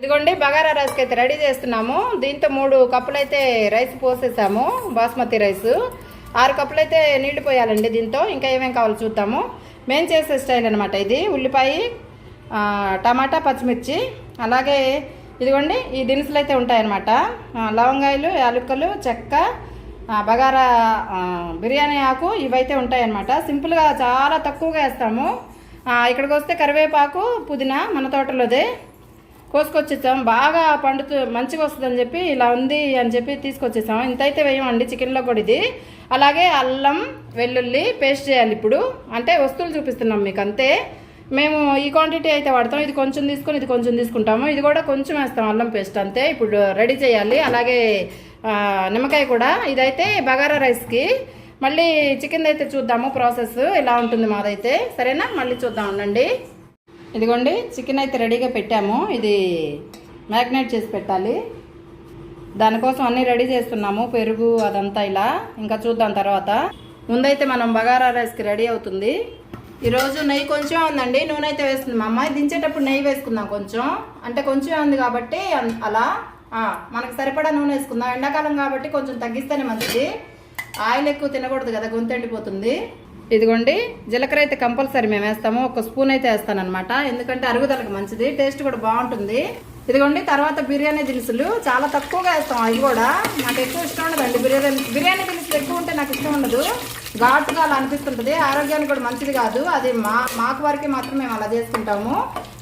ఇదిగోండి బగారా రైస్కి అయితే రెడీ చేస్తున్నాము. దీంతో మూడు కప్పులు అయితే రైస్ పోసేసాము బాస్మతి రైస్. ఆరు కప్పులు అయితే నీళ్ళు పోయాలండి దీంతో ఇంకా ఏమేమి కావాలో చూద్దాము. మేము చేసే స్టైల్ అనమాట ఇది. ఉల్లిపాయ టమాటా పచ్చిమిర్చి. అలాగే ఇదిగోండి ఈ దినుసులు అయితే ఉంటాయన్నమాట లవంగాయలు యాలుక్కలు చెక్క బగారా బిర్యానీ ఆకు ఇవైతే ఉంటాయన్నమాట. సింపుల్గా చాలా తక్కువగా వేస్తాము. ఇక్కడికి వస్తే కరివేపాకు పుదీనా మన తోటలోదే. కోసుకొచ్చేసాం. బాగా పండుతూ మంచిగా వస్తుందని చెప్పి ఇలా ఉంది అని చెప్పి తీసుకొచ్చేసాం. ఇంత అయితే వేయమండి చికెన్లో కూడా ఇది. అలాగే అల్లం వెల్లుల్లి పేస్ట్ చేయాలి ఇప్పుడు. అంటే వస్తువులు చూపిస్తున్నాం మీకు అంతే. మేము ఈ క్వాంటిటీ అయితే వాడతాం. ఇది కొంచెం తీసుకొని ఇది కొంచెం తీసుకుంటాము. ఇది కూడా కొంచెం వేస్తాం అల్లం పేస్ట్ అంతే. ఇప్పుడు రెడీ చేయాలి. అలాగే నిమ్మకాయ కూడా. ఇదైతే బగారా రైస్కి. మళ్ళీ చికెన్ అయితే చూద్దాము ప్రాసెస్. ఎలా ఉంటుంది మాదైతే. సరేనా? మళ్ళీ చూద్దాం ఉండండి. ఇదిగోండి చికెన్ అయితే రెడీగా పెట్టాము. ఇది మ్యారినేట్ చేసి పెట్టాలి. దానికోసం అన్నీ రెడీ చేస్తున్నాము పెరుగు అదంతా ఇలా. ఇంకా చూద్దాం తర్వాత. ముందైతే మనం బగారా రైస్కి రెడీ అవుతుంది. ఈరోజు నెయ్యి కొంచెం ఉందండి నూనె అయితే వేస్తుంది. మా అమ్మాయి దించేటప్పుడు నెయ్యి వేసుకుందాం కొంచెం. అంటే కొంచెం ఉంది కాబట్టి అలా. మనకు సరిపడా నూనె వేసుకుందాం. ఎండాకాలం కాబట్టి కొంచెం తగ్గిస్తేనే మంచిది. ఆయిల్ ఎక్కువ తినకూడదు కదా గొంతు ఎండిపోతుంది. ఇదిగోండి జీలకర్ర అయితే కంపల్సరీ మేము వేస్తాము. ఒక స్పూన్ అయితే వేస్తాను అనమాట ఎందుకంటే అరుగుదలకు మంచిది టేస్ట్ కూడా బాగుంటుంది. ఇదిగోండి తర్వాత బిర్యానీ దినుసులు. చాలా తక్కువగా వేస్తాం అవి కూడా. నాకు ఎక్కువ ఇష్టం ఉండదండి బిర్యానీ బిర్యానీ దినుసులు ఎక్కువ ఉంటే నాకు ఇష్టం ఉండదు. ఘాటుగా అలా అనిపిస్తుంటుంది. ఆరోగ్యానికి కూడా మంచిది కాదు. అది మా మాకు వారికి మాత్రం మేము అలా చేసుకుంటాము.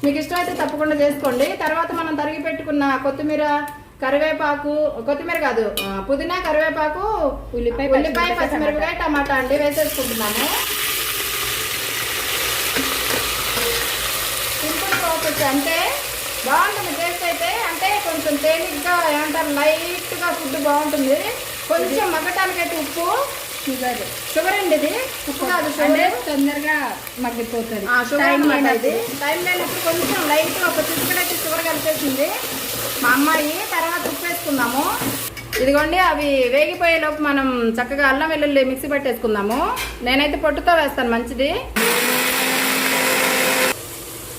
మీకు ఇష్టం అయితే తప్పకుండా చేసుకోండి. తర్వాత మనం తరిగి పెట్టుకున్న కొత్తిమీర కరివేపాకు కొత్తిమీర కాదు పుదీనా కరివేపాకు ఉల్లిపాయ, ఉల్లిపాయ పచ్చిమిరపకాయ, టమాటా. అండి వేసేసుకుంటున్నాము. సింపుల్ ప్రాసెస్ అంటే బాగుంటుంది టేస్ట్ అయితే అంటే కొంచెం తేలిగ్గా ఏమంటారు లైట్గా ఫుడ్ బాగుంటుంది. కొంచెం మగ్గటానికైతే ఉప్పు షుగర్. షుగర్ అండి ఇది. ఉప్పు కాదు అంటే షుగర్. తొందరగా మగ్గిపోతుంది. టైం లేనప్పుడు. కొంచెం లైట్ ఒక చిటికడైతే షుగర్ కలిపేసింది. మా అమ్మాయి తర్వాత ఉప్పు వేసుకుందాము ఇదిగోండి అవి వేగిపోయే లోపు మనం చక్కగా అల్లం వెల్లుల్లి మిక్సీ పెట్టేసుకుందాము. నేనైతే పొట్టుతో వేస్తాను మంచిది.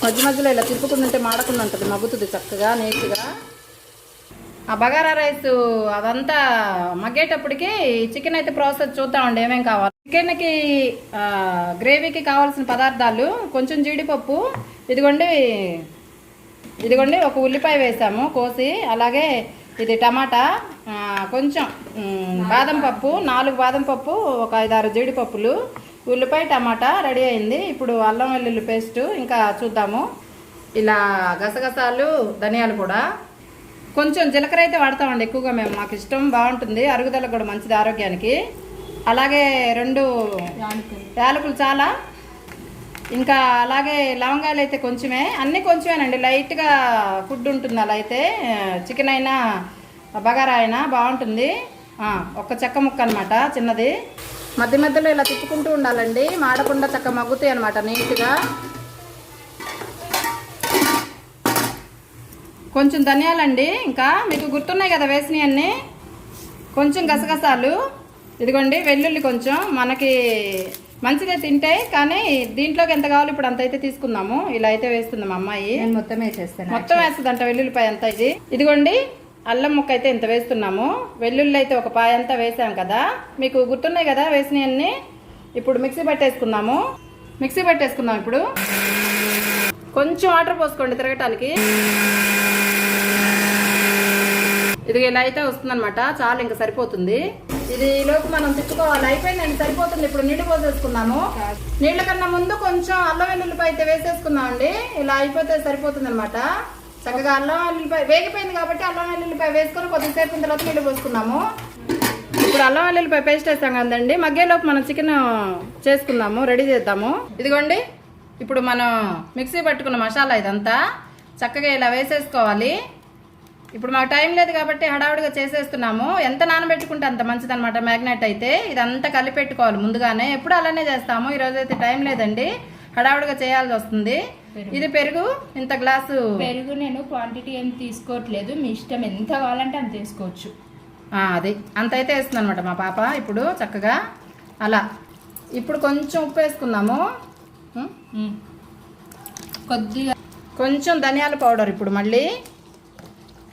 మధ్య మధ్యలో ఇలా తిప్పుకుంటుంటే మాడకుండా ఉంటుంది మగ్గుతుంది చక్కగా నీట్గా. ఆ బగారా రైస్ అదంతా మగ్గేటప్పటికి చికెన్ అయితే ప్రాసెస్ చూద్దామండి ఏమేం కావాలి. చికెన్కి గ్రేవీకి కావాల్సిన పదార్థాలు కొంచెం జీడిపప్పు ఇదిగోండి ఇదిగోండి ఒక ఉల్లిపాయ వేసాము కోసి అలాగే ఇది టమాటా కొంచెం బాదం పప్పు నాలుగు బాదం పప్పు ఒక ఐదారు జీడిపప్పులు ఉల్లిపాయ టమాటా రెడీ అయింది. ఇప్పుడు అల్లం వెల్లుల్లి పేస్ట్ ఇంకా చూద్దాము. ఇలా గసగసాలు ధనియాలు కూడా. కొంచెం జీలకర్ర అయితే వాడతామండి ఎక్కువగా మేము. మాకు ఇష్టం బాగుంటుంది. అరుగుదలకు కూడా మంచిది ఆరోగ్యానికి. అలాగే రెండు. యాలకులు చాలా. ఇంకా అలాగే లవంగాలు అయితే కొంచెమే అన్నీ కొంచెమేనండి. లైట్గా ఫుడ్ ఉంటుంది అలా అయితే చికెన్ అయినా బగారా అయినా బాగుంటుంది. ఒక చెక్క ముక్క అనమాట చిన్నది. మధ్య మధ్యలో ఇలా తిప్పుకుంటూ ఉండాలండి. మాడకుండా చక్క మగ్గుతాయి అనమాట నీట్గా. కొంచెం ధనియాలండి ఇంకా మీకు గుర్తున్నాయి కదా వేసినవి కొంచెం గసగసాలు. ఇదిగోండి వెల్లుల్లి కొంచెం. మనకి మంచిగా తింటాయి కానీ దీంట్లోకి ఎంత కావాలో ఇప్పుడు అంత అయితే తీసుకుందాము. ఇలా అయితే వేస్తుంది మా అమ్మాయి. నేను మొత్తం వేసేస్తాను మొత్తం వేస్తుందంట వెల్లుల్లిపాయ అంతా ఇది. ఇదిగోండి అల్లం ముక్క అయితే ఇంత వేస్తున్నాము. వెల్లుల్లి అయితే ఒక పాయ అంతా వేసాం కదా. మీకు గుర్తున్నాయి కదా వేసినవన్నీ ఇప్పుడు మిక్సీ పట్టేసుకుందాము. మిక్సీ పట్టేసుకుందాం ఇప్పుడు. కొంచెం వాటర్ పోసుకోండి తిరగటానికి. ఇది ఇలా అయితే వస్తుందన్నమాట. చాలా ఇంకా సరిపోతుంది. ఇది లోపు మనం తిప్పుకోవాలి. అయిపోయిందండి సరిపోతుంది. ఇప్పుడు నీళ్ళు పోసేసుకుందాము. నీళ్ళ కన్నా ముందు కొంచెం అల్లం వెల్లుల్లిపాయ అయితే వేసేసుకుందామండి. ఇలా అయిపోతే సరిపోతుంది అనమాట చక్కగా అల్లం వెల్లుల్లిపాయ వేగిపోయింది కాబట్టి అల్లం వెల్లుల్లిపాయ వేసుకొని కొద్దిసేపు తర్వాత నీళ్ళు పోసుకున్నాము ఇప్పుడు అల్లం వెల్లుల్లిపాయ పేస్ట్ వేస్తాం కదండి. మగ్గేలోపు మనం చికెన్ చేసుకుందాము. రెడీ చేద్దాము. ఇదిగోండి. ఇప్పుడు మనం మిక్సీ పట్టుకున్న మసాలా ఇదంతా చక్కగా ఇలా వేసేసుకోవాలి. ఇప్పుడు మాకు టైం లేదు కాబట్టి హడావుడిగా చేసేస్తున్నాము. ఎంత నానబెట్టుకుంటే అంత మంచిది అనమాట మ్యాగ్నెట్ అయితే. ఇదంతా కలిపి పెట్టుకోవాలి ముందుగానే. ఎప్పుడు అలానే చేస్తాము. ఈరోజు అయితే టైం లేదండి. హడావుడిగా చేయాల్సి వస్తుంది. ఇది పెరుగు. ఇంత గ్లాసు పెరుగు నేను క్వాంటిటీ ఏం తీసుకోవట్లేదు. మీ ఇష్టం ఎంత కావాలంటే అంత తీసుకోవచ్చు అది. అంత అయితే వేస్తుంది అనమాట మా పాప ఇప్పుడు చక్కగా. అలా. ఇప్పుడు కొంచెం ఉప్పు వేసుకుందాము. కొద్దిగా కొంచెం ధనియాల పౌడర్ ఇప్పుడు మళ్ళీ.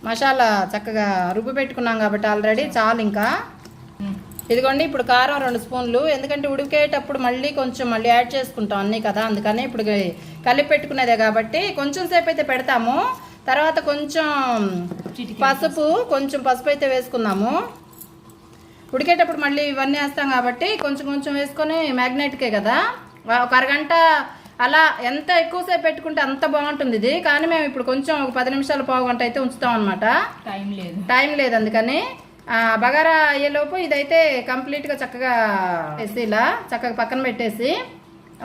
మసాలా చక్కగా రుబ్బు పెట్టుకున్నాం కాబట్టి ఆల్రెడీ చాలు ఇంకా. ఇదిగోండి ఇప్పుడు కారం రెండు స్పూన్లు. ఎందుకంటే ఉడికేటప్పుడు మళ్ళీ కొంచెం మళ్ళీ యాడ్ చేసుకుంటాం అన్నీ కదా. అందుకని ఇప్పుడు కలిపి పెట్టుకునేదే కాబట్టి కొంచెం సేపు అయితే పెడతాము. తర్వాత కొంచెం పసుపు కొంచెం పసుపు అయితే వేసుకుందాము. ఉడికేటప్పుడు మళ్ళీ ఇవన్నీ వేస్తాం కాబట్టి కొంచెం కొంచెం వేసుకొని మ్యాగ్నెట్కే కదా. ఒక అరగంట అలా ఎంత ఎక్కువసేపు పెట్టుకుంటే అంత బాగుంటుంది ఇది. కానీ మేము ఇప్పుడు కొంచెం ఒక పది నిమిషాలు పావు గంట అయితే ఉంచుతాం అనమాట టైం లేదు. టైం లేదు అందుకని బగారా అయ్యేలోపు ఇదైతే కంప్లీట్గా చక్కగా వేసి ఇలా చక్కగా పక్కన పెట్టేసి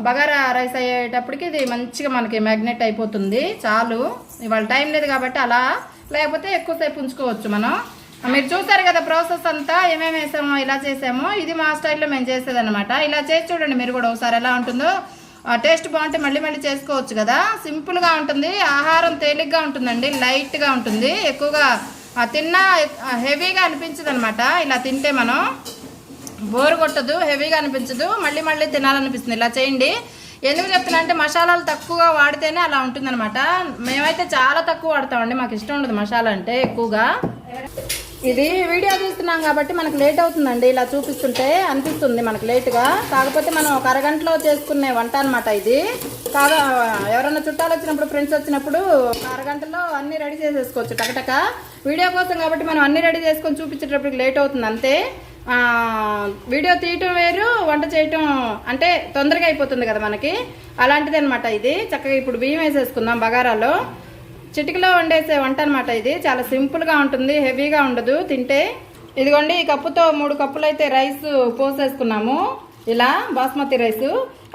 బగారా రైస్ అయ్యేటప్పటికి ఇది మంచిగా మనకి మ్యాగ్నెట్ అయిపోతుంది. చాలు. ఇవాళ టైం లేదు కాబట్టి అలా లేకపోతే ఎక్కువసేపు ఉంచుకోవచ్చు మనం. మీరు చూసారు కదా ప్రాసెస్ అంతా ఏమేమి వేసామో ఇలా చేసామో. ఇది మా స్టైల్లో మేము చేసేది అనమాట ఇలా చేసి చూడండి మీరు కూడా ఒకసారి ఎలా ఉంటుందో. టేస్ట్ బాగుంటే మళ్ళీ మళ్ళీ చేసుకోవచ్చు కదా. సింపుల్గా ఉంటుంది ఆహారం తేలిగ్గా ఉంటుందండి లైట్గా ఉంటుంది. ఎక్కువగా తిన్నా హెవీగా అనిపించదు అనమాట ఇలా తింటే మనం బోరు కొట్టదు హెవీగా అనిపించదు. మళ్ళీ మళ్ళీ తినాలనిపిస్తుంది. ఇలా చేయండి. ఎందుకు చెప్తున్నా అంటే మసాలాలు తక్కువగా వాడితేనే అలా ఉంటుందన్నమాట. మేమైతే చాలా తక్కువ వాడతామండి మాకు ఇష్టం ఉండదు మసాలా అంటే ఎక్కువగా. ఇది వీడియో తీస్తున్నాం కాబట్టి మనకు లేట్ అవుతుందండి ఇలా చూపిస్తుంటే అనిపిస్తుంది మనకు లేట్గా. కాకపోతే మనం ఒక అరగంటలో చేసుకునే వంట అనమాట ఇది. కాగా ఎవరైనా చుట్టాలు వచ్చినప్పుడు ఫ్రెండ్స్ వచ్చినప్పుడు ఒక అరగంటలో అన్నీ రెడీ చేసేసుకోవచ్చు టకటక. వీడియో కోసం కాబట్టి మనం అన్ని రెడీ చేసుకొని చూపించేటప్పటికి లేట్ అవుతుంది అంతే. వీడియో తీయటం వేరు వంట చేయటం అంటే తొందరగా అయిపోతుంది కదా మనకి. అలాంటిది అనమాట ఇది. చక్కగా ఇప్పుడు బియ్యం వేసేసుకుందాం బగారాలో. చిటికలో వండేసే వంట అనమాట ఇది. చాలా సింపుల్గా ఉంటుంది హెవీగా ఉండదు తింటే. ఇదిగోండి ఈ కప్పుతో మూడు కప్పులు అయితే రైస్ పోసేసుకున్నాము. ఇలా బాస్మతి రైస్.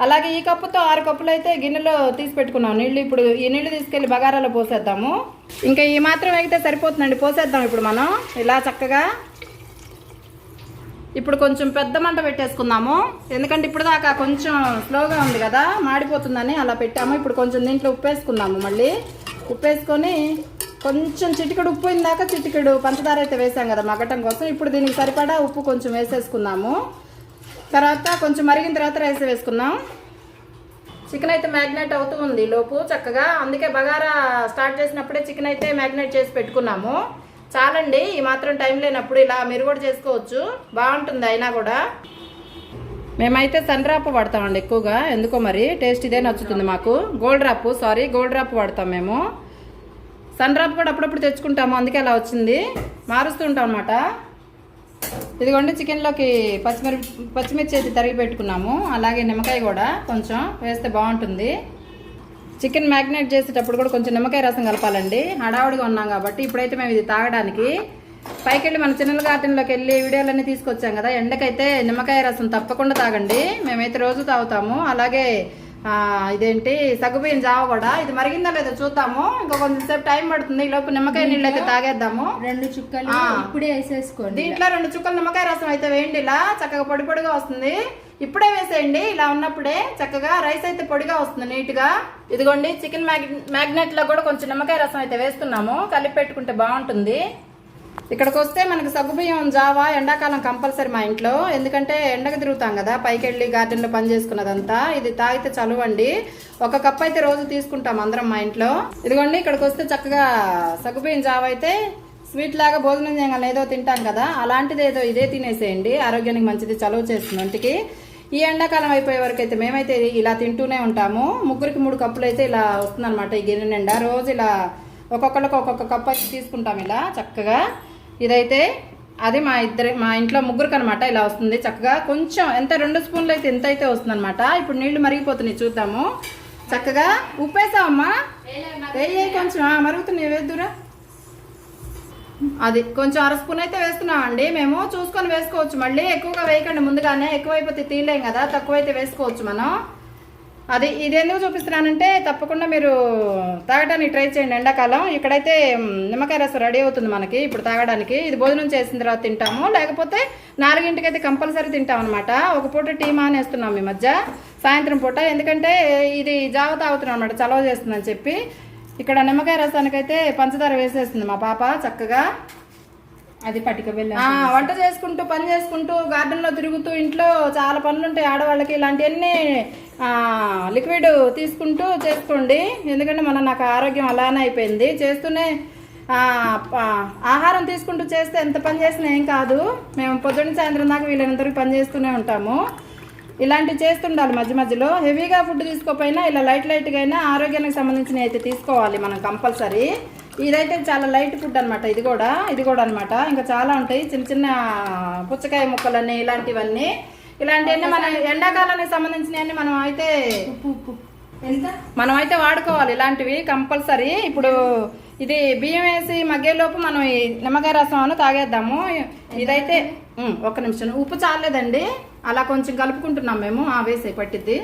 అలాగే ఈ కప్పుతో ఆరు కప్పులు అయితే గిన్నెలో తీసి పెట్టుకున్నాం. నీళ్ళు ఇప్పుడు ఈ నీళ్ళు తీసుకెళ్ళి బగారాలో పోసేద్దాము. ఇంకా ఈ మాత్రం అయితే సరిపోతుందండి. పోసేద్దాం ఇప్పుడు మనం. ఇలా చక్కగా ఇప్పుడు కొంచెం పెద్ద మంట పెట్టేసుకుందాము. ఎందుకంటే ఇప్పుడు దాకా కొంచెం స్లోగా ఉంది కదా మాడిపోతుందని అలా పెట్టాము. ఇప్పుడు కొంచెం దీంట్లో ఉప్పు వేసుకుందాము మళ్ళీ. ఉప్పు వేసుకొని కొంచెం చిటికెడు ఉప్పు ఇందాక చిటికెడు పంచదార అయితే వేసాం కదా మగ్గటం కోసం. ఇప్పుడు దీనికి సరిపడా ఉప్పు కొంచెం వేసేసుకుందాము. తర్వాత కొంచెం మరిగిన తర్వాత రైస్ వేసుకుందాం. చికెన్ అయితే మ్యాగ్నేట్ అవుతూ ఉంది లోపు చక్కగా. అందుకే బగారా స్టార్ట్ చేసినప్పుడే చికెన్ అయితే మ్యాగ్నేట్ చేసి పెట్టుకున్నాము. చాలండి ఈ మాత్రం టైం లేనప్పుడు ఇలా మీరు కూడా చేసుకోవచ్చు. బాగుంటుంది అయినా కూడా. మేమైతే సన్ డ్రాప్ వాడతామండి ఎక్కువగా. ఎందుకో మరి? టేస్ట్ ఇదే నచ్చుతుంది మాకు. Gold Drop sorry Gold Drop వాడతాం మేము. సన్ డ్రాప్ కూడా అప్పుడప్పుడు తెచ్చుకుంటాము అందుకే అలా వచ్చింది. మారుస్తూ ఉంటాం అనమాట ఇదిగోండి చికెన్లోకి పచ్చిమిరి పచ్చిమిర్చి అయితే తరిగి పెట్టుకున్నాము. అలాగే నిమ్మకాయ కూడా కొంచెం వేస్తే బాగుంటుంది. చికెన్ మ్యాగ్నేట్ చేసేటప్పుడు కూడా కొంచెం నిమ్మకాయ రసం కలపాలండి. హడావుడిగా ఉన్నాం కాబట్టి ఇప్పుడైతే మేము ఇది తాగడానికి పైకి వెళ్ళి మన చిన్నల గార్డెన్లోకి వెళ్ళి వీడియోలన్నీ తీసుకొచ్చాం కదా ఎండకైతే నిమ్మకాయ రసం తప్పకుండా తాగండి. మేమైతే రోజు తాగుతాము. అలాగే ఇదేంటి సగ్గుబియ్యం జావ కూడా. ఇది మరిగిందా లేదో చూద్దాము. ఇంకా కొంచెం సేపు టైం పడుతుంది. ఈ లోపు నిమ్మకాయ నీళ్ళు అయితే తాగేద్దాము. రెండు చుక్కలు. ఇప్పుడే వేసేసుకోండి. దీంట్లో రెండు చుక్కల నిమ్మకాయ రసం అయితే వేయండి ఇలా. చక్కగా పొడి పొడిగా వస్తుంది. ఇప్పుడే వేసేయండి. ఇలా ఉన్నప్పుడే చక్కగా రైస్ అయితే పొడిగా వస్తుంది నీట్గా ఇదిగోండి చికెన్ మ్యాగ్నెట్లో కూడా కొంచెం నిమ్మకాయ రసం అయితే వేస్తున్నాము. కలిపి పెట్టుకుంటే బాగుంటుంది. ఇక్కడికి వస్తే మనకి సగ్గుబియ్యం జావా ఎండాకాలం కంపల్సరీ మా ఇంట్లో. ఎందుకంటే ఎండకు తిరుగుతాం కదా పైకి వెళ్ళి గార్డెన్లో పని చేసుకున్నదంతా. ఇది తాగితే చలువండి. ఒక కప్ అయితే రోజు తీసుకుంటాం అందరం మా ఇంట్లో. ఇదిగోండి ఇక్కడికి వస్తే చక్కగా సగ్గుబియ్యం జావా అయితే స్వీట్ లాగా భోజనం చేయగానే ఏదో తింటాం కదా. అలాంటిది ఏదో ఇదే తినేసేయండి. ఆరోగ్యానికి మంచిది చలువ చేస్తుంది ఒంటికి. ఈ ఎండాకాలం అయిపోయే వరకు అయితే మేమైతే ఇలా తింటూనే ఉంటాము. ముగ్గురికి మూడు కప్పులు అయితే ఇలా వస్తుందన్నమాట ఈ గిన్నె నిండా. రోజు ఇలా ఒక్కొక్కరికి ఒక్కొక్క కప్పు అయితే తీసుకుంటాం ఇలా చక్కగా. ఇదైతే అది మా ఇద్దరి మా ఇంట్లో ముగ్గురికి అనమాట ఇలా వస్తుంది చక్కగా. కొంచెం ఎంత రెండు స్పూన్లు అయితే ఎంత అయితే వస్తుందన్నమాట. ఇప్పుడు నీళ్ళు మరిగిపోతున్నాయి చూద్దాము. చక్కగా ఉప్పేసావమ్మా. ఏ కొంచెం మరుగుతున్నాయి వేద్దురా అది కొంచెం అర స్పూన్ అయితే వేస్తున్నామండి. మేము చూసుకొని వేసుకోవచ్చు. మళ్ళీ ఎక్కువగా వేయకండి. ముందుగానే ఎక్కువైపోతే తీయలేం కదా. తక్కువైతే వేసుకోవచ్చు మనం. అది ఇది ఎందుకు చూపిస్తున్నానంటే తప్పకుండా మీరు తాగడానికి ట్రై చేయండి ఎండాకాలం. ఇక్కడైతే నిమ్మకాయ రసం రెడీ అవుతుంది మనకి ఇప్పుడు తాగడానికి. ఇది భోజనం చేసిన తర్వాత తింటాము. లేకపోతే నాలుగింటికి అయితే కంపల్సరీ తింటాం అనమాట ఒక పూట టీ మానేస్తున్నాం ఈ మధ్య. సాయంత్రం పూట. ఎందుకంటే ఇది జావ తాగుతున్నాం అనమాట చలవ చేస్తుందని చెప్పి. ఇక్కడ నిమ్మకాయ రసానికైతే పంచదార వేసేస్తుంది మా పాప చక్కగా. అది పటిక బెల్లం ఆ, వంట చేసుకుంటూ పని చేసుకుంటూ గార్డెన్లో తిరుగుతూ ఇంట్లో చాలా పనులు ఉంటాయి ఆడవాళ్ళకి. ఇలాంటివన్నీ లిక్విడ్ తీసుకుంటూ చేసుకోండి. ఎందుకంటే మన నాకు ఆరోగ్యం అలానే అయిపోయింది. చేస్తూనే ఆహారం తీసుకుంటూ చేస్తే ఎంత పని చేసినా ఏం కాదు. మేము పొద్దున్న సాయంత్రం దాకా వీళ్ళందరికీ పని చేస్తూనే ఉంటాము. ఇలాంటివి చేస్తుండాలి మధ్య మధ్యలో. హెవీగా ఫుడ్ తీసుకోపోయినా ఇలా లైట్ లైట్గా అయినా ఆరోగ్యానికి సంబంధించినవి అయితే తీసుకోవాలి మనం కంపల్సరీ. ఇదైతే చాలా లైట్ ఫుడ్ అనమాట ఇది కూడా ఇది కూడా అనమాట ఇంకా చాలా ఉంటాయి చిన్న చిన్న పుచ్చకాయ ముక్కలని ఇలాంటివన్నీ. ఇలాంటివన్నీ మన ఎండాకాలానికి సంబంధించినవన్నీ మనం అయితే ఉప్పు ఉప్పు. ఎంత? మనం అయితే వాడుకోవాలి ఇలాంటివి కంపల్సరీ. ఇప్పుడు ఇది బియ్యం వేసి మగ్గేలోపు మనం ఈ నిమ్మకాయ రసం అని తాగేద్దాము. ఇదైతే ఒక్క నిమిషం. ఉప్పు చాలేదండి అలా కొంచెం కలుపుకుంటున్నాం మేము. ఆ వేసే పట్టిద్ది.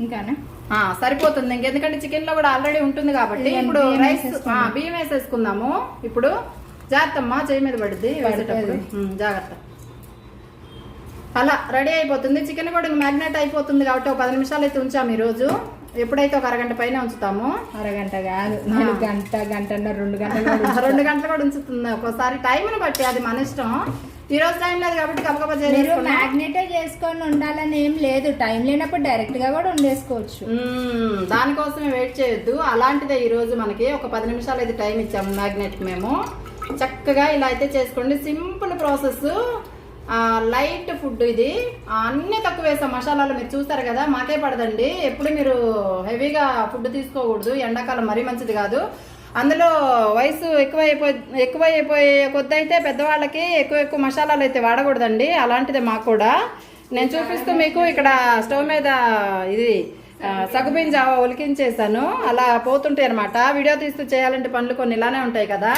ఇంకానా? ఆ, సరిపోతుంది. ఇంకెందుకంటే చికెన్లో కూడా ఆల్రెడీ ఉంటుంది కాబట్టి ఇప్పుడు రైస్ బియ్యం వేసేసుకుందాము. ఇప్పుడు జాగ్రత్త అమ్మా చేయి మీద పడుద్ది. వేసేటప్పుడు. జాగ్రత్త. అలా రెడీ అయిపోతుంది. చికెన్ కూడా మ్యారినేట్ అయిపోతుంది కాబట్టి ఒక పది నిమిషాలు అయితే ఉంచాము ఈరోజు. ఎప్పుడైతే ఒక అరగంట పైన ఉంచుతాము అరగంట కాదు. నేను గంట గంటన్నర రెండు గంటలు. రెండు గంటలు కూడా ఉంచుతుంది. ఒక్కోసారి టైంని బట్టి అది మన ఇష్టం. ఈ రోజు టైం లేదు కాబట్టి గబగబా మీరు మ్యాగ్నెటే చేసుకొని ఉండాలని ఏం లేదు. టైం లేనప్పుడు డైరెక్ట్గా కూడా వండేసుకోవచ్చు మ్మ్. దానికోసమే వెయిట్ చేయొద్దు. అలాంటిదే ఈ రోజు మనకి ఒక పది నిమిషాలు అయితే టైం ఇచ్చాము మ్యాగ్నెట్ మేము. చక్కగా ఇలా అయితే చేసుకోండి. సింపుల్ ప్రాసెస్ లైట్ ఫుడ్ ఇది. అన్ని అన్నీ తక్కువ వేసాం మసాలాలు మీరు చూస్తారు కదా మాకే పడదండి. ఎప్పుడు మీరు హెవీగా ఫుడ్ తీసుకోకూడదు. ఎండాకాలం మరీ మంచిది కాదు. అందులో వయసు ఎక్కువ అయిపోయి ఎక్కువ అయిపోయే కొద్ది అయితే పెద్దవాళ్ళకి ఎక్కువ ఎక్కువ మసాలాలు అయితే వాడకూడదండి. అలాంటిదే మాకు కూడా. నేను చూపిస్తూ మీకు ఇక్కడ స్టవ్ మీద ఇది జావా ఒలికించేసాను అలా పోతుంటాయి అనమాట వీడియో తీస్తూ చేయాలంటే పనులు కొన్ని ఇలానే ఉంటాయి కదా.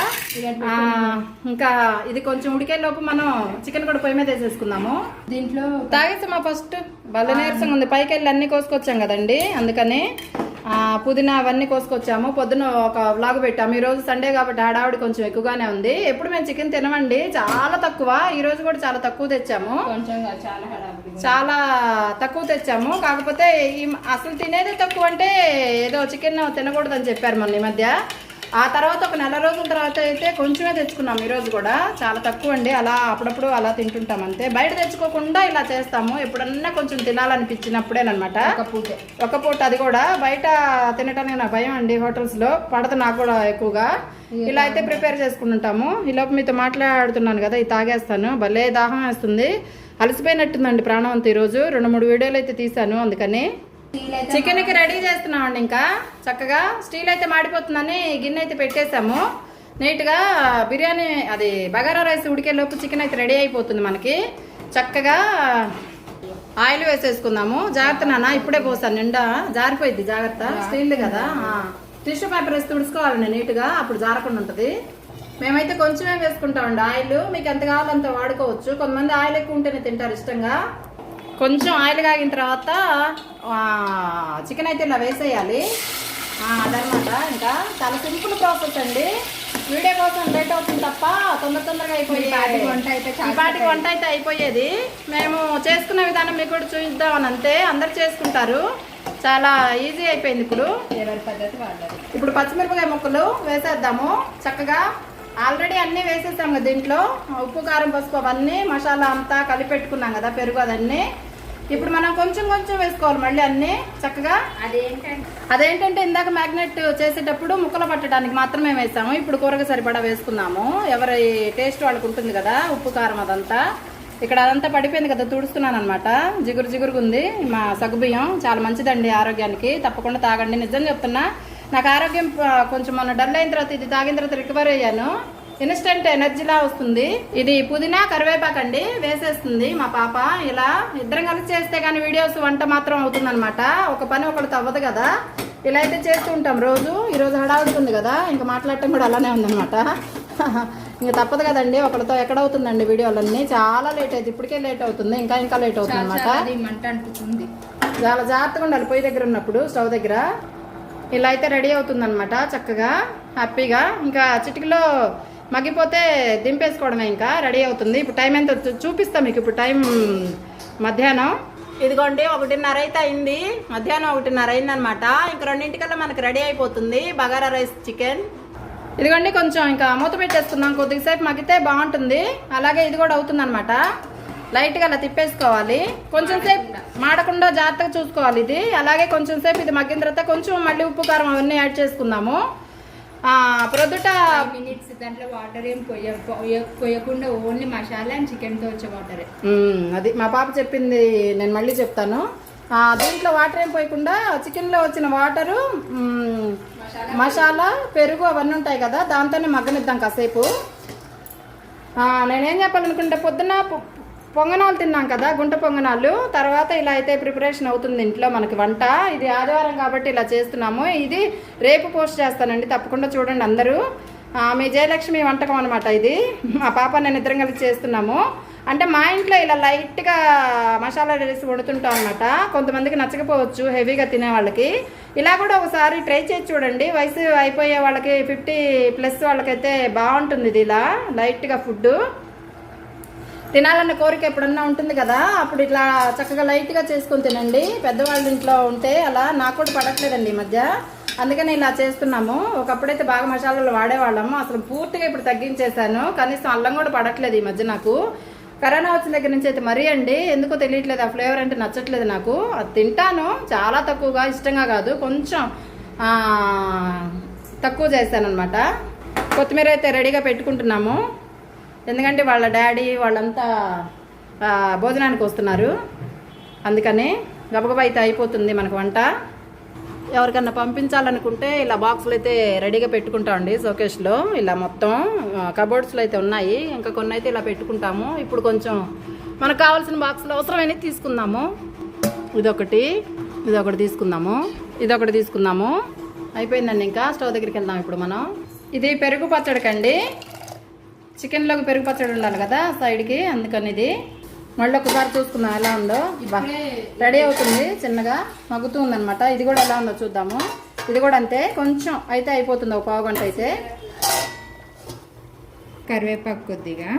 ఇంకా ఇది కొంచెం ఉడికే లోపు మనం చికెన్ కూడా పొయ్యి మీద వేసేసుకుందాము. దీంట్లో తాగేసామా ఫస్ట్. భలే నీరసంగా ఉంది. పైకి వెళ్ళి అన్ని కోసుకొచ్చాం కదండి అందుకని. పుదీనా అవన్నీ కోసుకొచ్చాము. పొద్దున ఒక వ్లాగ్ పెట్టాము. ఈ రోజు సండే కాబట్టి హడావిడి కొంచెం ఎక్కువగానే ఉంది. ఎప్పుడు మేము చికెన్ తినమండి. చాలా తక్కువ. ఈ రోజు కూడా చాలా తక్కువ తెచ్చాము. కొంచెం చాలా తక్కువ తెచ్చాము. కాకపోతే ఈ అసలు తినేది తక్కువ అంటే ఏదో చికెన్ తినకూడదని చెప్పారు మొన్న ఈ మధ్య. ఆ తర్వాత ఒక నెల రోజుల తర్వాత అయితే కొంచెమే తెచ్చుకున్నాం ఈరోజు కూడా. చాలా తక్కువ అండి అలా అప్పుడప్పుడు అలా తింటుంటాం అంతే. బయట తెచ్చుకోకుండా ఇలా చేస్తాము. ఎప్పుడన్నా కొంచెం తినాలనిపించినప్పుడేనమాట ఒక పూటే. ఒక పూట అది కూడా. బయట తినటానికి నాకు భయం అండి హోటల్స్లో. పడత నాకు కూడా ఎక్కువగా. ఇలా అయితే ప్రిపేర్ చేసుకుంటుంటాము. ఈ లోపు మీతో మాట్లాడుతున్నాను కదా ఇది తాగేస్తాను. భలే దాహం వేస్తుంది. అలసిపోయినట్టుందండి ప్రాణం అంతా ఈరోజు. రెండు మూడు వీడియోలు అయితే తీసాను అందుకని. చికెన్కి రెడీ చేస్తున్నామండి ఇంకా. చక్కగా స్టీల్ అయితే మాడిపోతుందని గిన్నె అయితే పెట్టేశాము. నీట్గా బిర్యానీ అది బగారా రైస్ ఉడికే లోపు చికెన్ అయితే రెడీ అయిపోతుంది మనకి. చక్కగా ఆయిల్ వేసేసుకుందాము. జాగ్రత్త నాన్న ఇప్పుడే పోసాను నిండా జారిపోయింది జాగ్రత్త. స్టీల్ కదా. టిష్యూ పేపర్ వేసి తుడుచుకోవాలండి నీట్గా అప్పుడు జారకుండా ఉంటుంది. మేమైతే కొంచెమే వేసుకుంటామండి ఆయిల్. మీకు ఎంత కావాలంత వాడుకోవచ్చు. కొంతమంది ఆయిల్ ఎక్కువ ఉంటేనే తింటారు ఇష్టంగా. కొంచెం ఆయిల్ కాగిన తర్వాత చికెన్ అయితే ఇలా వేసేయాలి. అదనమాట. ఇంకా చాలా సింపుల్ ప్రాసెస్ అండి. వీడియో కోసం లేట్ అవుతుంది తప్ప తొందర తొందరగా అయిపోయి ఈ పాటికి వంట అయితే పాటికి వంట అయితే అయిపోయేది. మేము చేసుకునే విధానం మీకు కూడా చూద్దామని అంతే. అందరు చేసుకుంటారు. చాలా ఈజీ అయిపోయింది ఇప్పుడు. ఎవరి పద్ధతి వాళ్ళది. ఇప్పుడు పచ్చిమిరపకాయ ముక్కలు వేసేద్దాము. చక్కగా ఆల్రెడీ అన్నీ వేసేసాం కదా దీంట్లో. ఉప్పు కారం పసుపు అవన్నీ మసాలా అంతా కలిపి పెట్టుకున్నాం కదా పెరుగు అదన్నీ. ఇప్పుడు మనం కొంచెం కొంచెం వేసుకోవాలి మళ్ళీ అన్నీ చక్కగా. అదేంటంటే? అదేంటంటే ఇందాక మ్యాగ్నెట్ చేసేటప్పుడు ముక్కలు పట్టడానికి మాత్రమే వేసాము. ఇప్పుడు కూరగా సరిపడా వేసుకున్నాము. ఎవరి టేస్ట్ వాళ్ళకు ఉంటుంది కదా ఉప్పు కారం అదంతా. ఇక్కడ అదంతా పడిపోయింది కదా తుడుస్తున్నాను అనమాట జిగురు జిగురుగా ఉంది మా సగ్గుబియ్యం చాలా మంచిదండి ఆరోగ్యానికి. తప్పకుండా తాగండి. నిజం చెప్తున్నా నాకు ఆరోగ్యం కొంచెం మొన్న డల్ అయిన తర్వాత ఇది తాగిన తర్వాత రికవర్ అయ్యాను. ఇన్స్టెంట్ ఎనర్జీలా వస్తుంది. ఇది పుదీనా కరివేపాకు అండి వేసేస్తుంది మా పాప. ఇలా ఇద్దరం కలిసి చేస్తే కానీ వీడియోస్ వంట మాత్రం అవుతుందన్నమాట. ఒక పని ఒకటి అవ్వదు కదా. ఇలా అయితే చేస్తూ ఉంటాం రోజు. ఈ రోజు హడావుతుంది కదా. ఇంకా మాట్లాడటం కూడా అలానే ఉందన్నమాట. ఇంకా తప్పదు కదండి ఒకరితో ఎక్కడవుతుందండి వీడియోలన్నీ. చాలా లేట్ అవుతుంది ఇప్పటికే లేట్ అవుతుంది. ఇంకా ఇంకా లేట్ అవుతుంది అనమాట చాలా జాగ్రత్తగా ఉండాలి. పొయ్యి దగ్గర ఉన్నప్పుడు స్టవ్ దగ్గర. ఇలా అయితే రెడీ అవుతుందన్నమాట చక్కగా హ్యాపీగా. ఇంకా చిటికలో మగ్గిపోతే దింపేసుకోవడమే ఇంకా రెడీ అవుతుంది. ఇప్పుడు టైం ఎంత చూపిస్తా మీకు ఇప్పుడు టైం మధ్యాహ్నం. ఇదిగోండి ఒకటిన్నర అయితే అయింది. మధ్యాహ్నం ఒకటిన్నర అయిందనమాట ఇంక రెండింటికల్లా మనకి రెడీ అయిపోతుంది. Bagara rice chicken. ఇదిగోండి కొంచెం ఇంకా మూత పెట్టేసుకుందాం. కొద్దిసేపు మగ్గితే బాగుంటుంది. అలాగే ఇది కూడా అవుతుంది అనమాట లైట్గా అలా తిప్పేసుకోవాలి. కొంచెం సేపు మాడకుండా జాగ్రత్తగా చూసుకోవాలి ఇది. అలాగే కొంచెం సేపు ఇది మగ్గిన తర్వాత కొంచెం మళ్ళీ ఉప్పు కారం అవన్నీ యాడ్ చేసుకుందాము. ప్రొద్దుట మినిట్స్ దాంట్లో వాటర్ ఏం పొయ్యకుండా ఓన్లీ మసాలా అండ్ చికెన్తో వచ్చే వాటరే. అది మా పాప చెప్పింది నేను మళ్ళీ చెప్తాను. దీంట్లో వాటర్ ఏం పోయకుండా చికెన్లో వచ్చిన వాటరు మసాలా. పెరుగు అవన్నీ ఉంటాయి కదా దాంతోనే మగ్గనిద్దాం కాసేపు. నేనేం చెప్పాలనుకుంటే పొద్దున్న పొ- పొంగనాలు తిన్నాం కదా గుంట పొంగనాలు. తర్వాత ఇలా అయితే ప్రిపరేషన్ అవుతుంది ఇంట్లో మనకి వంట. ఇది ఆదివారం కాబట్టి ఇలా చేస్తున్నాము. ఇది రేపు పోస్ట్ చేస్తానండి తప్పకుండా చూడండి అందరూ. మీ జయలక్ష్మి వంటకం అనమాట ఇది. మా పాప నేను ఇద్దరం కలిసి చేస్తున్నాము. అంటే మా ఇంట్లో ఇలా లైట్గా మసాలా వేసి వండుతుంటాం అనమాట కొంతమందికి నచ్చకపోవచ్చు హెవీగా తినే వాళ్ళకి. ఇలా కూడా ఒకసారి ట్రై చేసి చూడండి. వయసు అయిపోయే వాళ్ళకి ఫిఫ్టీ ప్లస్ వాళ్ళకైతే బాగుంటుంది ఇది ఇలా లైట్గా ఫుడ్ తినాలన్న కోరిక ఎప్పుడన్నా ఉంటుంది కదా అప్పుడు ఇట్లా చక్కగా లైట్గా చేసుకొని తినండి. పెద్దవాళ్ళ ఇంట్లో ఉంటే అలా నాకు కూడా పడట్లేదండి ఈ మధ్య. అందుకని ఇలా చేస్తున్నాము. ఒకప్పుడైతే బాగా మసాలాలు వాడేవాళ్ళము అసలు పూర్తిగా ఇప్పుడు తగ్గించేశాను. కనీసం అల్లం కూడా పడట్లేదు ఈ మధ్య నాకు. కరోనా వచ్చిన దగ్గర నుంచి అయితే మరీ అండి ఎందుకో తెలియట్లేదు. ఆ ఫ్లేవర్ అంటే నచ్చట్లేదు నాకు. అది తింటాను చాలా తక్కువగా ఇష్టంగా కాదు. కొంచెం తక్కువ చేశాను అనమాట కొత్తిమీర అయితే రెడీగా పెట్టుకుంటున్నాము. ఎందుకంటే వాళ్ళ డాడీ వాళ్ళంతా భోజనానికి వస్తున్నారు. అందుకని గబగబా అయితే అయిపోతుంది మనకు వంట. ఎవరికన్నా పంపించాలనుకుంటే ఇలా బాక్సులు అయితే రెడీగా పెట్టుకుంటామండి షోకేష్లో ఇలా మొత్తం కబోర్డ్స్లో అయితే ఉన్నాయి. ఇంకా కొన్ని అయితే ఇలా పెట్టుకుంటాము. ఇప్పుడు కొంచెం మనకు కావాల్సిన బాక్సులు అవసరమైనవి తీసుకుందాము. ఇదొకటి ఇదొకటి తీసుకుందాము. ఇదొకటి తీసుకుందాము. అయిపోయిందండి ఇంకా. స్టవ్ దగ్గరికి వెళ్దాం ఇప్పుడు మనం. ఇది పెరుగు పచ్చడికండి. చికెన్లోకి పెరుగు పచ్చడి ఉండాలి కదా సైడ్కి అందుకని ఇది మళ్ళీ ఒకసారి చూసుకుందాం ఎలా ఉందో. రెడీ అవుతుంది చిన్నగా. మగ్గుతూ ఉందన్నమాట ఇది కూడా ఎలా ఉందో చూద్దాము. ఇది కూడా అంతే. కొంచెం అయితే అయిపోతుంది. ఒక పావు గంట అయితే. కరివేపాకు కొద్దిగా.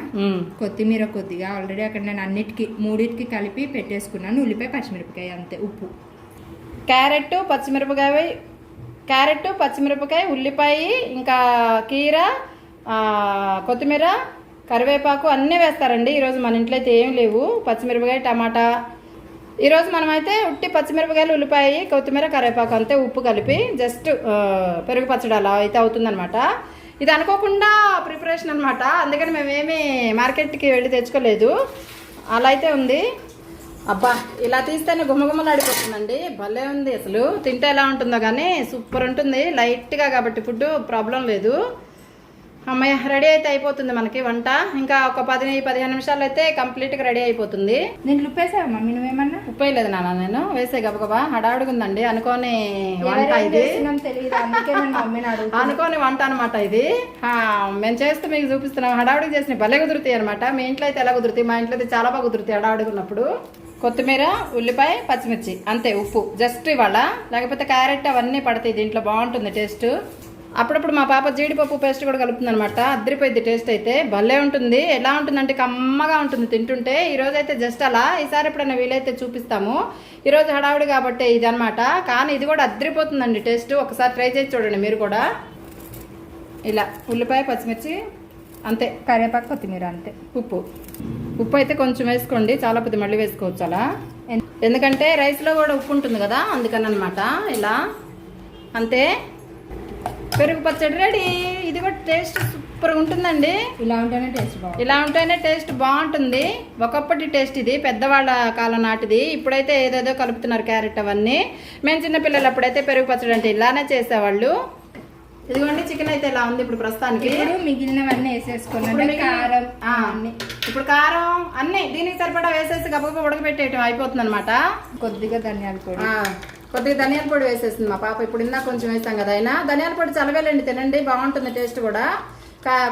కొత్తిమీర కొద్దిగా. ఆల్రెడీ అక్కడ నేను అన్నిటికీ మూడింటికి కలిపి పెట్టేసుకున్నాను. ఉల్లిపాయ పచ్చిమిరపకాయ అంతే. ఉప్పు. క్యారెట్ పచ్చిమిరపకాయ క్యారెట్ పచ్చిమిరపకాయ ఉల్లిపాయ ఇంకా కీర కొత్తిమీర కరివేపాకు అన్నీ వేస్తారండి. ఈరోజు మన ఇంట్లో అయితే ఏం లేవు. పచ్చిమిరపకాయ టమాటా. ఈరోజు మనమైతే ఉట్టి పచ్చిమిరపకాయలు ఉల్లిపాయ కొత్తిమీర కరివేపాకు అంతే ఉప్పు కలిపి జస్ట్ పెరుగు పచ్చడి అలా అయితే అవుతుందనమాట ఇది అనుకోకుండా ప్రిపరేషన్ అనమాట అందుకని మేమేమి మార్కెట్కి వెళ్ళి తెచ్చుకోలేదు. అలా అయితే ఉంది. అబ్బా ఇలా తీస్తేనే గుమ్మగుమ్మలాడిపోతుందండి భలే ఉంది అసలు. తింటే ఎలా ఉంటుందో కానీ సూపర్ ఉంటుంది. లైట్గా కాబట్టి ఫుడ్ ప్రాబ్లం లేదు. అమ్మయ్య రెడీ అయితే అయిపోతుంది మనకి వంట. ఇంకా ఒక పది పదిహేను నిమిషాలు అయితే కంప్లీట్గా రెడీ అయిపోతుంది. నేను లుప్పేసావా మమ్మీ నువ్వేమన్నా? ఉప్పు వేయలేదు నాన్న నేను. వేసే గబగబా. హడావుడిగా ఉందండి అనుకోని వంట ఇది. అనుకోని వంట అనమాట ఇది. మేము చేస్తూ మీకు చూపిస్తున్నాం. హడావుడికి చేసిన భలే కుదురుతాయి అనమాట మీ ఇంట్లో అయితే ఎలా కుదురుతాయి? మా ఇంట్లో అయితే చాలా బాగా కుదురుతాయి హడావుడిగా ఉన్నప్పుడు. కొత్తిమీర ఉల్లిపాయ పచ్చిమిర్చి. అంతే ఉప్పు. జస్ట్ ఇవాళ. లేకపోతే క్యారెట్ అవన్నీ పడతాయి దీంట్లో. బాగుంటుంది టేస్ట్. అప్పుడప్పుడు మా పాప జీడిపప్పు పేస్ట్ కూడా కలుపుతుంది అనమాట అద్దరిపోయింది టేస్ట్ అయితే. భలే ఉంటుంది. ఎలా ఉంటుందంటే కమ్మగా ఉంటుంది తింటుంటే. ఈ రోజు అయితే జస్ట్ అలా. ఈసారి ఎప్పుడైనా వీలైతే చూపిస్తాము. ఈరోజు హడావుడి కాబట్టి ఇది అనమాట కానీ ఇది కూడా అద్దరిపోతుందండి టేస్ట్. ఒకసారి ట్రై చేసి చూడండి మీరు కూడా. ఇలా ఉల్లిపాయ పచ్చిమిర్చి అంతే. కరివేపాకు కొత్తిమీర అంతే. ఉప్పు. ఉప్పు అయితే కొంచెం వేసుకోండి. చాలా కొద్ది మళ్ళీ వేసుకోవచ్చు అలా. ఎందుకంటే రైస్లో కూడా ఉప్పు ఉంటుంది కదా. అందుకని అనమాట ఇలా. అంతే. పెరుగు పచ్చడి రెడీ. ఇది కూడా టేస్ట్ సూపర్గా ఉంటుందండి. ఇలా ఉంటేనే టేస్ట్ బాగుంది ఇలా ఉంటేనే టేస్ట్ బాగుంటుంది. ఒకప్పటి టేస్ట్ ఇది పెద్దవాళ్ళ కాలం నాటిది. ఇప్పుడైతే ఏదేదో కలుపుతున్నారు క్యారెట్ అవన్నీ. మేము చిన్నపిల్లలు అప్పుడైతే పెరుగు పచ్చడి అంటే ఇలానే చేసేవాళ్ళు. ఇదిగోండి చికెన్ అయితే ఇలా ఉంది ఇప్పుడు ప్రస్తుతానికి. ఇప్పుడు మిగిలినవన్నీ మిగిలిన- కారం ఇప్పుడు కారం అన్ని దీనికి సరిపడా వేసేసి గబగబా ఉడకబెట్టేయటం అయిపోతుంది అనమాట కొద్దిగా ధనియాల పొడి. కొద్దిగా ధనియాల పొడి వేసేసింది మా పాప. ఇప్పుడు ఇందాక కొంచెం వేసాం కదా అయినా. ధనియాల పొడి చలవేలండి తినండి బాగుంటుంది టేస్ట్ కూడా.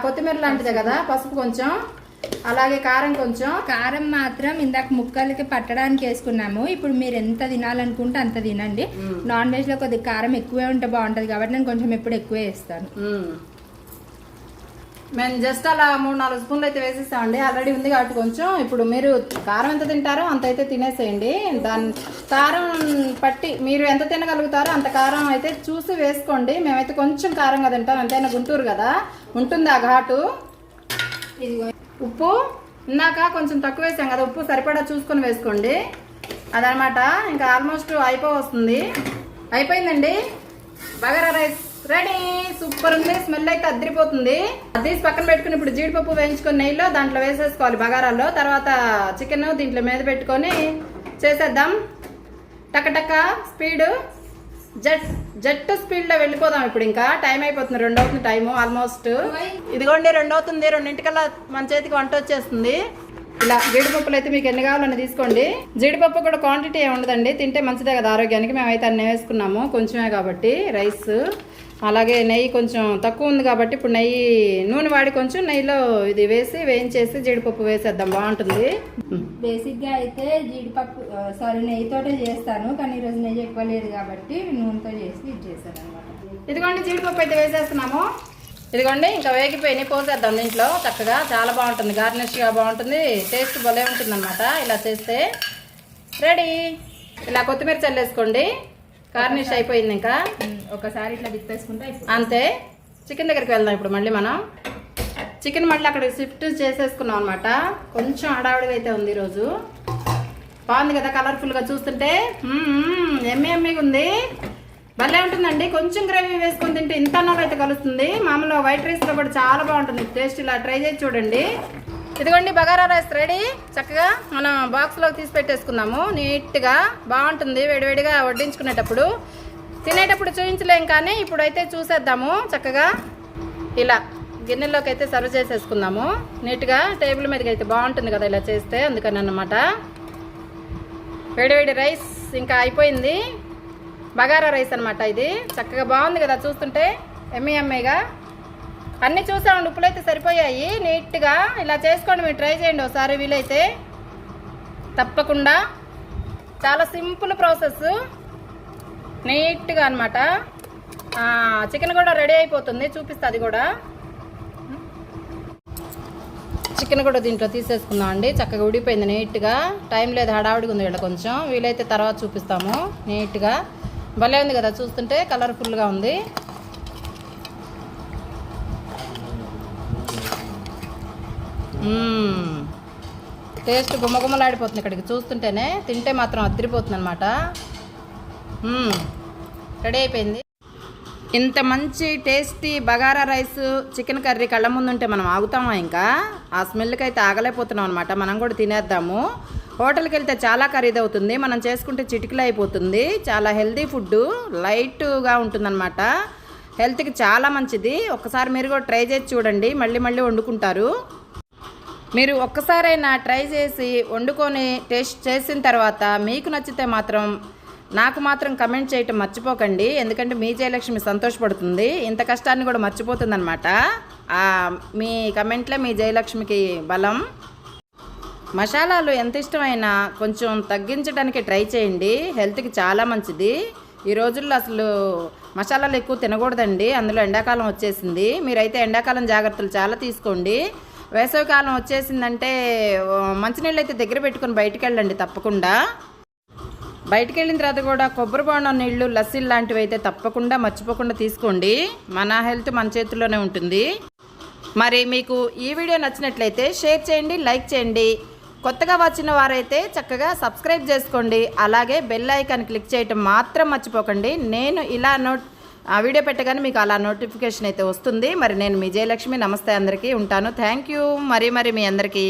కొత్తిమీర లాంటిదే కదా పసుపు కొంచెం. అలాగే కారం కొంచెం. కారం మాత్రం ఇందాక ముక్కలకి పట్టడానికి వేసుకున్నాము. ఇప్పుడు మీరు ఎంత తినాలనుకుంటే అంత తినండి. నాన్ వెజ్లో కొద్దిగా కారం ఎక్కువే ఉంటే బాగుంటది కాబట్టి నేను కొంచెం ఎప్పుడు ఎక్కువే వేస్తాను. మేము జస్ట్ అలా మూడు నాలుగు స్పూన్లు అయితే వేసేసామండి. ఆల్రెడీ ఉంది కాబట్టి కొంచెం ఇప్పుడు మీరు కారం ఎంత తింటారో అంత అయితే తినేసేయండి. దాని కారం పట్టి మీరు ఎంత తినగలుగుతారో అంత కారం అయితే చూసి వేసుకోండి. మేమైతే కొంచెం కారంగా తింటాం. ఎంతైనా గుంటూరు కదా? ఉంటుంది ఆ ఘాటు? ఉప్పు ఇందాక కొంచెం తక్కువ వేసాం కదా ఉప్పు సరిపడా చూసుకొని వేసుకోండి. అదనమాట ఇంకా ఆల్మోస్ట్ అయిపో వస్తుంది అయిపోయిందండి? బగారా రైస్. రెడీ? సూపర్ ఉంది. స్మెల్ అయితే అద్దరిపోతుంది అది తీసి పక్కన పెట్టుకుని ఇప్పుడు జీడిపప్పు వేయించుకుని నెయ్యిలో దాంట్లో వేసేసుకోవాలి బగారాల్లో. తర్వాత చికెన్ దీంట్లో మీద పెట్టుకొని చేసేద్దాం. టక టక స్పీడ్. జట్ జట్టు స్పీడ్లో వెళ్ళిపోదాం ఇప్పుడు ఇంకా. టైం అయిపోతుంది. రెండు అవుతుంది టైము ఆల్మోస్ట్. ఇదిగోండి రెండు అవుతుంది రెండింటికల్లా మన చేతికి వంట వచ్చేస్తుంది. ఇలా జీడిపప్పులు అయితే మీకు ఎన్ని కావాలని తీసుకోండి. జీడిపప్పు కూడా క్వాంటిటీ ఏమి ఉండదండి. తింటే మంచిదే కదా ఆరోగ్యానికి. మేమైతే అన్నీ వేసుకున్నాము. కొంచెమే కాబట్టి రైస్. అలాగే నెయ్యి కొంచెం తక్కువ ఉంది కాబట్టి ఇప్పుడు నెయ్యి నూనె వాడి కొంచెం నెయ్యిలో ఇది వేసి వేయించేసి జీడిపప్పు వేసేద్దాం. బాగుంటుంది. బేసిక్గా అయితే జీడిపప్పు సారీ నెయ్యితోటే చేస్తాను. కానీ ఈరోజు నెయ్యి ఎక్కువ లేదు కాబట్టి నూనెతో చేసి ఇది చేశాను అనమాట ఇదిగోండి జీడిపప్పు అయితే వేసేస్తున్నాము. ఇదిగోండి ఇంకా వేగిపోయినాయి. పోసేద్దాం దీంట్లో. చక్కగా చాలా బాగుంటుంది. గార్నిష్గా బాగుంటుంది. టేస్ట్ భలే ఉంటుంది ఇలా చేస్తే. రెడీ. ఇలా కొత్తిమీర చల్లేసుకోండి. గార్నిష్ అయిపోయింది ఇంకా ఒకసారి ఇట్లా తిప్పేసుకుంటే అయిపోతుంది. అంతే. చికెన్ దగ్గరికి వెళ్దాం ఇప్పుడు మళ్ళీ మనం. చికెన్ మళ్ళీ అక్కడ షిఫ్ట్ చేసేసుకున్నాం అనమాట కొంచెం హడావిడిగా అయితే ఉంది ఈరోజు. బాగుంది కదా కలర్ఫుల్గా చూస్తుంటే? ఎమ్మె ఎమ్మెగా ఉంది. భలే ఉంటుందండి. కొంచెం గ్రేవీ వేసుకొని తింటే ఇంత అన్నంలో అయితే కలుస్తుంది. మామూలుగా వైట్ రైస్లో కూడా చాలా బాగుంటుంది. టేస్ట్ ఇలా ట్రై చేసి చూడండి. ఇదిగోండి బగారా రైస్ రెడీ. చక్కగా మనం బాక్స్లోకి తీసి పెట్టేసుకుందాము. నీట్గా బాగుంటుంది వేడివేడిగా వడ్డించుకునేటప్పుడు. తినేటప్పుడు చూపించలేం కానీ ఇప్పుడైతే చూసేద్దాము. చక్కగా ఇలా గిన్నెలోకి అయితే సర్వ్ చేసేసుకుందాము. నీట్గా టేబుల్ మీదకి అయితే బాగుంటుంది కదా ఇలా చేస్తే అందుకని అనమాట వేడివేడి రైస్ ఇంకా అయిపోయింది. బగారా రైస్ అనమాట ఇది. చక్కగా బాగుంది కదా చూస్తుంటే. ఎమ్మె ఎమ్మెగా. అన్నీ చూసామండి ఉప్పులు అయితే సరిపోయాయి. నీట్గా ఇలా చేసుకోండి మీరు ట్రై చేయండి ఒకసారి వీలైతే. తప్పకుండా. చాలా సింపుల్ ప్రాసెస్. నీట్గా అనమాట చికెన్ కూడా రెడీ అయిపోతుంది. చూపిస్తుంది కూడా. చికెన్ కూడా దీంట్లో తీసేసుకుందాం అండి. చక్కగా ఉడిపోయింది నీట్గా. టైం లేదు హడావుడిగా ఉంది వీళ్ళ కొంచెం. వీలైతే తర్వాత చూపిస్తాము. నీట్గా. భలే ఉంది కదా చూస్తుంటే కలర్ఫుల్గా ఉంది. టేస్ట్ గుమ్మగుమ్మలాడిపోతుంది ఇక్కడికి. చూస్తుంటేనే తింటే మాత్రం అద్దరిపోతుంది అనమాట రెడీ అయిపోయింది. ఇంత మంచి tasty bagara rice chicken curry కళ్ళ ముందుంటే మనం ఆగుతామా ఇంకా? ఆ స్మెల్కి అయితే ఆగలేకపోతున్నాం అనమాట మనం కూడా తినేద్దాము. హోటల్కి వెళ్తే చాలా ఖరీదవుతుంది. మనం చేసుకుంటే చిటికలు అయిపోతుంది. చాలా హెల్దీ ఫుడ్ లైట్గా ఉంటుందన్నమాట. హెల్త్కి చాలా మంచిది. ఒక్కసారి మీరు కూడా ట్రై చేసి చూడండి. మళ్ళీ మళ్ళీ వండుకుంటారు. మీరు ఒక్కసారైనా ట్రై చేసి వండుకొని టేస్ట్ చేసిన తర్వాత మీకు నచ్చితే మాత్రం నాకు మాత్రం కమెంట్ చేయటం మర్చిపోకండి. ఎందుకంటే మీ జయలక్ష్మి సంతోషపడుతుంది. ఇంత కష్టాన్ని కూడా మర్చిపోతుందనమాట మీ కమెంట్లే మీ జయలక్ష్మికి బలం. మసాలాలు ఎంత ఇష్టమైనా కొంచెం తగ్గించడానికి ట్రై చేయండి. హెల్త్కి చాలా మంచిది. ఈ రోజుల్లో అసలు మసాలాలు ఎక్కువ తినకూడదండి. అందులో ఎండాకాలం వచ్చేసింది. మీరైతే ఎండాకాలం జాగ్రత్తలు చాలా తీసుకోండి. వేసవికాలం వచ్చేసిందంటే మంచినీళ్ళు అయితే దగ్గర పెట్టుకొని బయటికి వెళ్ళండి తప్పకుండా. బయటికి వెళ్ళిన తర్వాత కూడా కొబ్బరి బోండం నీళ్ళు లస్సీలు లాంటివి అయితే తప్పకుండా మర్చిపోకుండా తీసుకోండి. మన హెల్త్ మన చేతుల్లోనే ఉంటుంది. మరి మీకు ఈ వీడియో నచ్చినట్లయితే షేర్ చేయండి లైక్ చేయండి. కొత్తగా వచ్చిన వారైతే చక్కగా సబ్స్క్రైబ్ చేసుకోండి. అలాగే బెల్ ఐకాన్ క్లిక్ చేయటం మాత్రం మర్చిపోకండి. నేను ఇలా నోట్ ఆ వీడియో పెట్టగానే మీకు అలా నోటిఫికేషన్ అయితే వస్తుంది. మరి నేను మీ జయలక్ష్మి. నమస్తే అందరికీ. ఉంటాను. Thank you. మరీ మరి మీ అందరికీ